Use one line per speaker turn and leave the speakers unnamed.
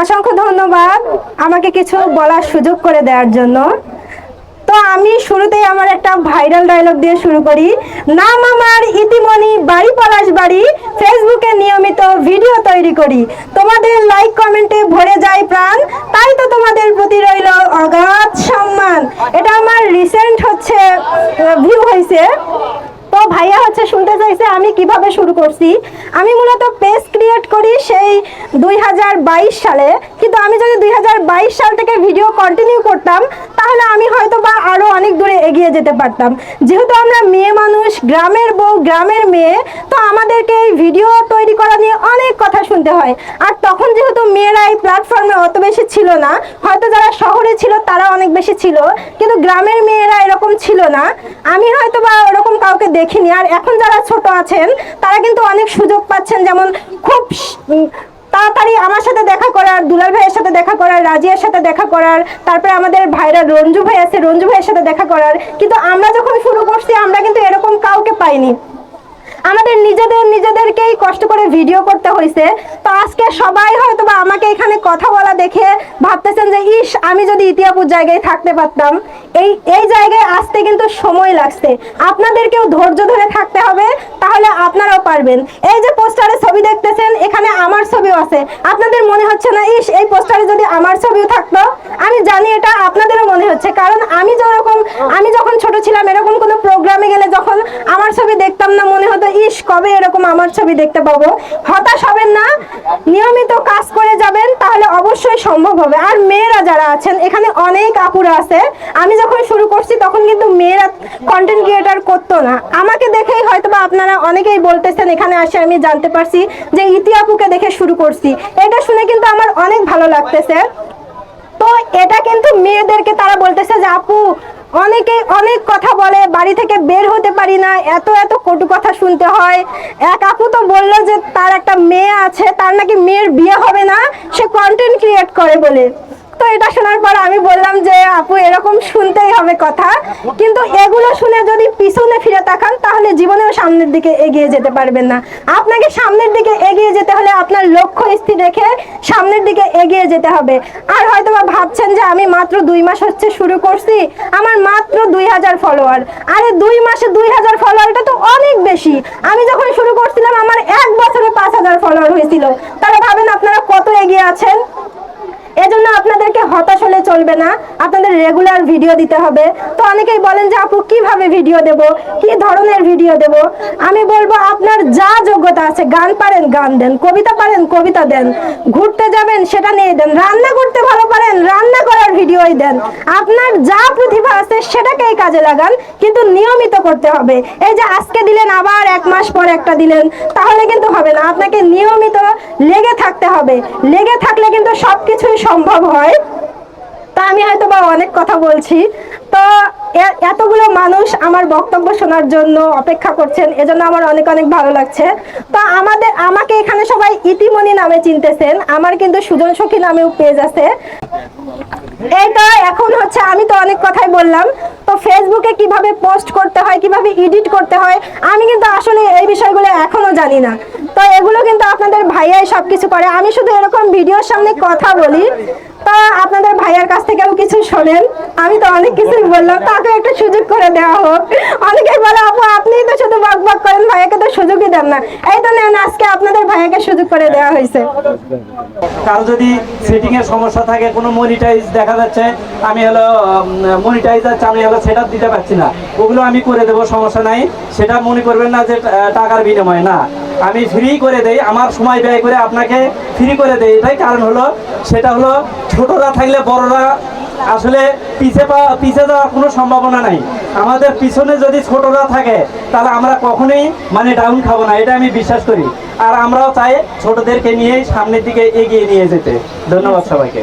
অসংখ্য ধন্যবাদ আমাকে কিছু বলার সুযোগ করে দেওয়ার জন্য। তো আমি শুরুতেই আমার একটা ভাইরাল ডায়লগ দিয়ে শুরু করি। নাম আমার ইতিমণি বাড়ি পলাশ বাড়ি ফেসবুকে নিয়মিত ভিডিও তৈরি করি। তোমাদের লাইক কমেন্টে ভরে যায় প্রাণ, তাই তো তোমাদের প্রতি রইল অগাধ সম্মান এটা আমার রিসেন্ট হচ্ছে ভিউ হয়েছে তো ভাইয়া চাইছে আমি কীভাবে শুরু করছি? আমি মূলত পেজ ক্রিয়েট করি সেই দুই হাজার বাইশ সালে। কিন্তু আমি যদি দুই হাজার বাইশ সাল থেকে ভিডিও কন্টিনিউ করতাম, তাহলে আমি হয়তো বা আরও অনেক দূরে এগিয়ে যেতে পারতাম। যেহেতু আমরা মেয়ে মানুষ, গ্রামের বউ, গ্রামের মেয়ে, তো আমাদেরকে এই ভিডিও তৈরি করা নিয়ে অনেক কথা শুনতে হয়। আর তখন যেহেতু মেয়েরা এই প্ল্যাটফর্মে অত বেশি ছিল না, হয়তো যারা শহরে ছিল তারা অনেক বেশি ছিল। কিন্তু গ্রামের মেয়েরা এরকম না। আমি হয়তো বা ওরকম কাউকে দেখিনি। আর এখন যারা ছোট আছেন, তারা কিন্তু অনেক সুযোগ পাচ্ছেন। যেমন খুব তাড়াতাড়ি আমার সাথে দেখা করার, দুলাল ভাইয়ের সাথে দেখা করার, রাজিয়ার সাথে দেখা করার, তারপরে আমাদের ভাইরা রঞ্জু ভাই আছে, রঞ্জু ভাইয়ের সাথে দেখা করার। কিন্তু আমরা যখন শুরু করছি, আমরা কিন্তু এরকম কাউকে পাইনি। আমাদের নিজেদের নিজেদেরকেই কষ্ট করে ভিডিও করতে হয়েছে তো আজকে সবাই হয়তো বা আমাকে এখানে কথা বলা দেখে ভাবতেছেন যে, ইস, আমি যদি ইতিহাপুর জায়গায় থাকতে পারতাম এই এই জায়গায় আসতে কিন্তু সময় লাগছে। আপনাদেরকেও ধৈর্য ধরে থাকতে হবে, তাহলে আপনারাও পারবেন। এই যে পোস্টারে ছবি দেখতেছেন, এখানে আমার ছবিও আছে। আপনাদের মনে হচ্ছে না, ইস, এই পোস্টারে যদি আমার ছবিও থাকতো? আমি জানি এটা আপনাদেরও মনে হচ্ছে, কারণ আমি যেরকম আমি যখন ছোট ছিলাম, এরকম কোনো প্রোগ্রামে গেলে যখন আমার ছবি দেখতাম না ইস কবে এরকম আমার ছবি দেখতে পাবো? হতাশ হবেন না। নিয়মিত কাজ করে যাবেন, তাহলে অবশ্যই সম্ভব হবে। আর মেয়েরা যারা আছেন, এখানে অনেক আপুরা আছে। আমি যখন শুরু করছি, তখন কিন্তু মেয়েরা কন্টেন্ট ক্রিয়েটার করতো না। আমাকে দেখেই হয়তো বা আপনারা অনেকেই বলতেছেন, এখানে আসে আমি জানতে পারছি যে ইতি আপুকে দেখে শুরু করছি। এটা শুনে কিন্তু আমার অনেক ভালো লাগতেছে। তো এটা কিন্তু মেয়েদেরকে তারা বলতেছে যে, আপু অনেকে অনেক কথা বলে, বাড়ি থেকে বের হতে পারি না, এত এত কটু কথা শুনতে হয়। এক আপু তো বলল যে তার একটা মেয়ে আছে, তার নাকি মেয়ের বিয়ে হবে না, সে কন্টেন্ট ক্রিয়েট করে বলে। তো এটা শোনার পর আমি বললাম যে, আপু, এরকম শুনতেই হবে কথা। কিন্তু এগুলো শুনে যদি পিছনে ফিরে তাকান, তাহলে জীবনেও সামনের দিকে এগিয়ে যেতে পারবেন না। আপনাকে সামনের দিকে এগিয়ে যেতে হলে আপনার লক্ষ্য স্থির রেখে সামনের দিকে এগিয়ে যেতে হবে। আর হয়তো বা ভাবছেন যে, আমি মাত্র দুই মাস হচ্ছে শুরু করছি। আমার মাত্র দুই হাজার ফলোয়ার। আরে দুই মাসে দুই হাজার ফলোয়ার এটা তো অনেক বেশি। আমি যখন শুরু করছিলাম, আমার এক বছরে পাঁচ হাজার ফলোয়ার হয়েছিল। তাহলে ভাবেন আপনারা কত এগিয়ে আছেন? হতাশ হলে চলবে না, আপনাদের রেগুলার ভিডিও দিতে হবে। তো অনেকেই বলেন যে, আপু, কীভাবে ভিডিও দেব? কি ধরনের ভিডিও দেব? আমি বলব, আপনার যা যোগ্যতা আছে, গান পারেন, গান দেন, কবিতা পারেন, কবিতা দেন। ঘুরতে যাবেন, সেটা নিয়ে দেন। রান্না করতে ভালো পারেন, রান্না করার ভিডিওই দেন। আপনার যা প্রতিভা আছে, সেটাকেই কাজে লাগান, কিন্তু নিয়মিত করতে হবে। এই যে, আজকে দিলেন, আবার এক মাস পর একটা দিলেন, তাহলে কিন্তু হবে না। আপনাকে নিয়মিত লেগে থাকতে হবে। লেগে থাকলে কিন্তু সবকিছুই সম্ভব হয়। আমি হয়তো বা অনেক কথা বলছি। তো এতগুলো মানুষ আমার বক্তব্য শোনার জন্য অপেক্ষা করছেন, এজন্য আমার অনেক অনেক ভালো লাগছে। তো আমাদের, আমাকে এখানে সবাই ইতিমণি নামে চিনতেছেন, আমার কিন্তু সুজন সখী নামেও পেজ আছে। এইটা এখন হচ্ছে আমি তো অনেক কথাই বললাম, তো ফেসবুকে কীভাবে পোস্ট করতে হয়, কীভাবে এডিট করতে হয়, আমি কিন্তু আসলে এই বিষয়গুলো এখনও জানি না। তো এগুলো কিন্তু আপনাদের ভাইয়াই সবকিছু করে, আমি শুধু এরকম ভিডিওর সামনে কথা বলি। তো আপনাদের কাছ কিছু শোনেন। আমি তো অনেক বললাম। তাকে একটু সুযোগ করে দেওয়া হোক। বলে, আপু, আপনিই তো শুধু বক বক করেন, ভাইয়াকে তো সুযোগই দেন না। এই তো নেন, আজকে আপনাদের ভাইয়াকে সুযোগ করে দেওয়া হয়েছে।
যদি এর সমস্যা থাকে, কোনো মনিটাইজ দেখা যাচ্ছে, আমি হলো মনিটাইজ আমি হলো সেটা দিতে পারছি না। ওগুলো আমি করে দেবো, সমস্যা নাই। সেটা মনে করবেন না যে টাকার বিনিময়ে, না। আমি ফ্রি করে দেই, আমার সময় ব্যয় করে আপনাকে ফ্রি করে দেই। এটাই কারণ হলো, সেটা হলো ছোটরা থাকলে বড়রা আসলে পিছে পা পিছে যাওয়ার কোনো সম্ভাবনা নাই। আমাদের পিছনে যদি ছোটরা থাকে, তাহলে আমরা কখনোই মানে ডাউন খাব না, এটা আমি বিশ্বাস করি। আর আমরাও চাই ছোটদেরকে নিয়েই সামনের দিকে এগিয়ে নিয়ে যেতে। ধন্যবাদ সবাইকে।